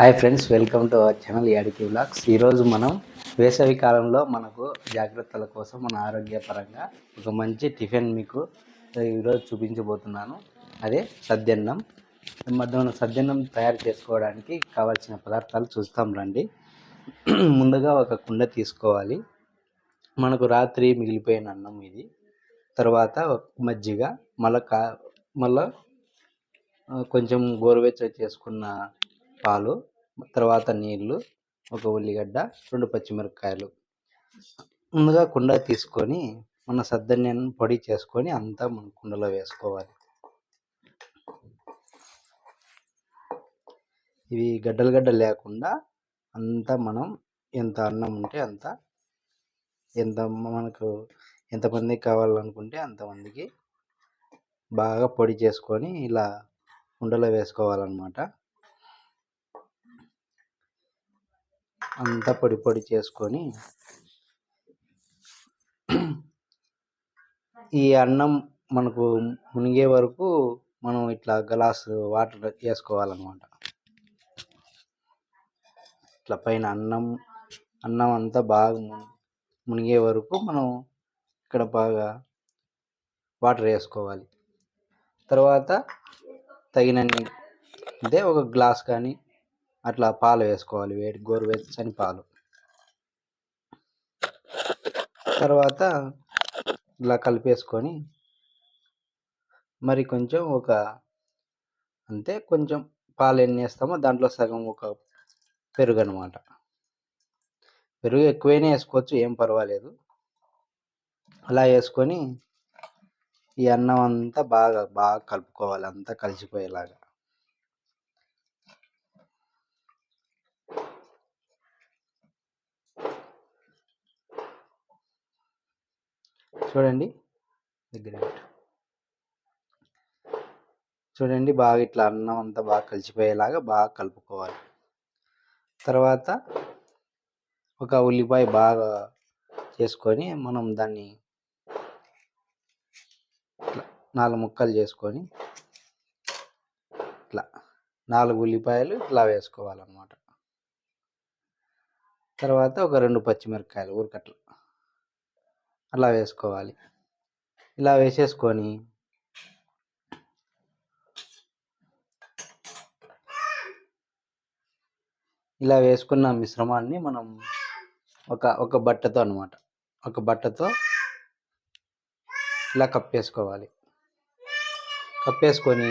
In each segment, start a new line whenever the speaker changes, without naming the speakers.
Hi friends welcome to our channel Yadiki vlogs ఈరోజు మనం వేసవి కాలంలో మనకు జాగ్రత్తల కోసం మన ఆరోగ్యపరంగా ఒక మంచి టిఫిన్ మీకు ఈరోజు చూపించబోతున్నాను. అదే సద్దన్నం. మనం సద్దన్నం తయారు చేసుకోవడానికి కావాల్సిన పదార్థాలు చూస్తాం రండి. ముందుగా ఒక కుండ తీసుకోవాలి. మనకు రాత్రి మిగిలిపోయిన అన్నం ఇది. తర్వాత మజ్జిగ మళ్ళా కా మళ్ళా కొంచెం గోరువెచ్చ చేసుకున్న పాలు తర్వాత నీళ్ళు ఒక ఉల్లిగడ్డ రెండు పచ్చిమిరపకాయలు. ముందుగా కుండ తీసుకొని మన సద్దన్యాన్ని పొడి చేసుకొని అంతా మన కుండలో వేసుకోవాలి. ఇవి గడ్డలు గడ్డలు లేకుండా అంతా మనం ఎంత అన్నం ఉంటే అంత ఎంత మనకు ఎంతమందికి కావాలనుకుంటే అంతమందికి బాగా పొడి చేసుకొని ఇలా కుండలో వేసుకోవాలన్నమాట. అంతా పొడి పొడి చేసుకొని ఈ అన్నం మనకు మునిగే వరకు మనం ఇట్లా గ్లాస్ వాటర్ వేసుకోవాలన్నమాట. ఇట్లా పైన అన్నం అన్నం అంతా బాగా మునిగే వరకు మనం ఇక్కడ బాగా వాటర్ వేసుకోవాలి. తర్వాత తగినన్ని అంటే ఒక గ్లాస్ కానీ అట్లా పాలు వేసుకోవాలి. వేడి గోరువెచ్చని పాలు. తర్వాత ఇలా కలిపేసుకొని మరి కొంచెం ఒక అంతే కొంచెం పాలు ఎన్ని వేస్తామో దాంట్లో సగం ఒక పెరుగు అనమాట పెరుగు ఎక్కువైనా వేసుకోవచ్చు ఏం పర్వాలేదు. అలా వేసుకొని ఈ అన్నం అంతా బాగా బాగా కలుపుకోవాలి. అంతా కలిసిపోయేలాగా. చూడండి. దగ్గర చూడండి బాగా ఇట్లా అన్నం అంతా బాగా కలిసిపోయేలాగా బాగా కలుపుకోవాలి. తర్వాత ఒక ఉల్లిపాయ బాగా చేసుకొని మనం దాన్ని ఇట్లా నాలుగు ముక్కలు చేసుకొని ఇట్లా నాలుగు ఉల్లిపాయలు ఇట్లా వేసుకోవాలన్నమాట. తర్వాత ఒక రెండు పచ్చిమిరపకాయలు ఊరికట్లా. అలా వేసుకోవాలి. ఇలా వేసేసుకొని ఇలా వేసుకున్న మిశ్రమాన్ని మనం ఒక ఒక బట్టతో అనమాట ఒక బట్టతో ఇలా కప్పేసుకోవాలి. కప్పేసుకొని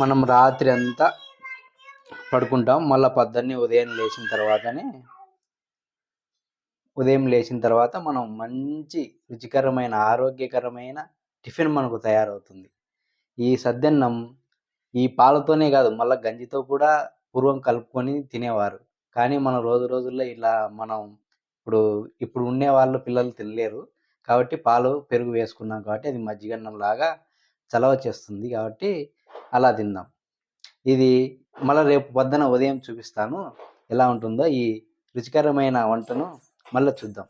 మనం రాత్రి అంతా పడుకుంటాం. మళ్ళీ పొద్దున్నే ఉదయం లేచిన తర్వాతనే ఉదయం లేచిన తర్వాత మనం మంచి రుచికరమైన ఆరోగ్యకరమైన టిఫిన్ మనకు తయారవుతుంది. ఈ సద్దన్నం ఈ పాలతోనే కాదు మళ్ళీ గంజితో కూడా పూర్వం కలుపుకొని తినేవారు. కానీ మన రోజు రోజుల్లో ఇలా మనం ఇప్పుడు ఇప్పుడు ఉండే వాళ్ళు పిల్లలు తినలేరు. కాబట్టి పాలు పెరుగు వేసుకున్నాం కాబట్టి అది మజ్జిగన్నం లాగా చలవ చేస్తుంది కాబట్టి అలా తిందాం ఇది మళ్ళీ రేపు పొద్దున ఉదయం చూపిస్తాను. ఎలా ఉంటుందో ఈ రుచికరమైన వంటను మళ్ళీ చూద్దాం.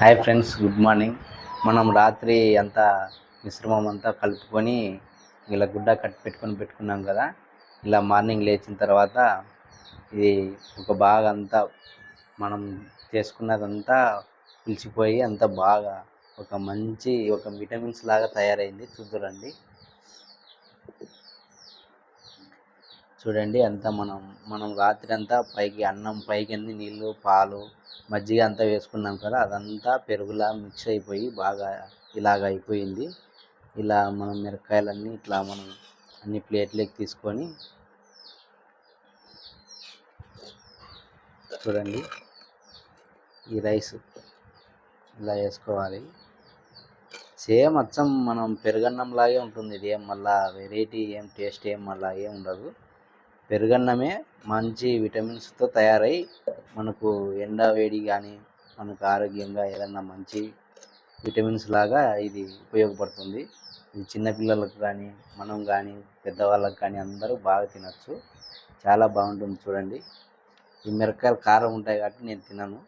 Hi friends good morning. మనం రాత్రి అంతా మిశ్రమం అంతా కలుపుకొని ఇలా గుడ్డ కట్టి పెట్టుకొని పెట్టుకున్నాం కదా. ఇలా మార్నింగ్ లేచిన తర్వాత ఇది ఒక బాగా అంతా మనం చేసుకున్నదంతా పిలిచిపోయి అంతా బాగా ఒక మంచి ఒక విటమిన్స్ లాగా తయారైంది. చూద్దురండి. చూడండి అంతా మనం మనం రాత్రి అంతా పైకి అన్నం పైకి అన్ని నీళ్ళు పాలు మజ్జిగ అంతా వేసుకున్నాం కదా అదంతా పెరుగులా మిక్స్ అయిపోయి బాగా ఇలాగ అయిపోయింది. ఇలా మనం మిరకాయలన్నీ ఇట్లా మనం అన్ని ప్లేట్లోకి తీసుకొని చూడండి ఈ రైస్ ఇలా వేసుకోవాలి. సేమ్ అచ్చం మనం పెరుగన్నంలాగే ఉంటుంది ఇది ఏం మళ్ళా వెరైటీ ఏం టేస్ట్ ఏం మళ్ళా ఏం ఉండదు. పెరుగన్నమే మంచి విటమిన్స్తో తయారై మనకు ఎండ వేడి కానీ మనకు ఆరోగ్యంగా ఏదన్నా మంచి విటమిన్స్ లాగా ఇది ఉపయోగపడుతుంది. ఇది చిన్నపిల్లలకు కానీ మనం కానీ పెద్దవాళ్ళకి కానీ అందరూ బాగా తినచ్చు. చాలా బాగుంటుంది చూడండి. ఈ మిరకాయలు కారం ఉంటాయి కాబట్టి నేను తినను.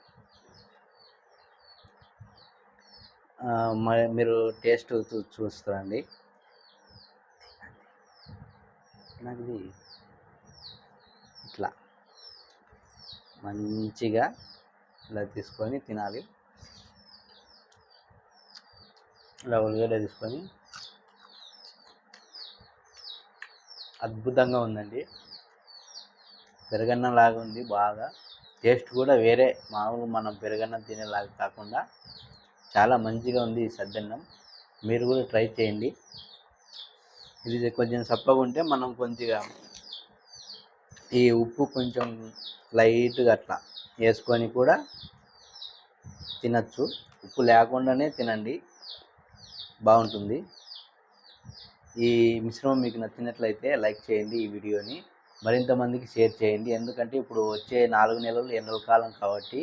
మరి మీరు టేస్ట్ చూ చూస్తారండి నాకు ఇది ఇట్లా మంచిగా ఇలా తీసుకొని తినాలి. ఇలా ఉల్లిగడ్డ తీసుకొని అద్భుతంగా ఉందండి. పెరగన్నం లాగా ఉంది బాగా. టేస్ట్ కూడా వేరే మామూలు మనం పెరగన్నం తినేలాగా కాకుండా చాలా మంచిగా ఉంది ఈ సద్దన్నం. మీరు కూడా ట్రై చేయండి. ఇది కొంచెం సప్పగా ఉంటే మనం కొద్దిగా ఈ ఉప్పు కొంచెం లైట్గా అట్లా వేసుకొని కూడా తినచ్చు. ఉప్పు లేకుండానే తినండి. బాగుంటుంది. ఈ మిశ్రమం మీకు నచ్చినట్లయితే లైక్ చేయండి ఈ వీడియోని. మరింత మందికి షేర్ చేయండి. ఎందుకంటే ఇప్పుడు వచ్చే నాలుగు నెలలు ఎండల కాలం కాబట్టి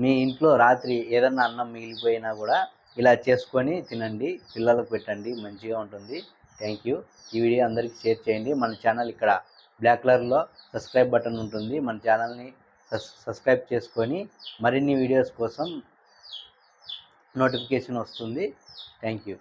మీ ఇంట్లో రాత్రి ఏదన్నా అన్నం మిగిలిపోయినా కూడా ఇలా చేసుకొని తినండి. పిల్లలకు పెట్టండి. మంచిగా ఉంటుంది. Thank you. ఈ వీడియో అందరికీ షేర్ చేయండి. మన ఛానల్ ఇక్కడ బ్లాక్ కలర్లో సబ్స్క్రైబ్ బటన్ ఉంటుంది. మన ఛానల్ని సబ్స్క్రైబ్ చేసుకొని మరిన్ని వీడియోస్ కోసం నోటిఫికేషన్ వస్తుంది. Thank you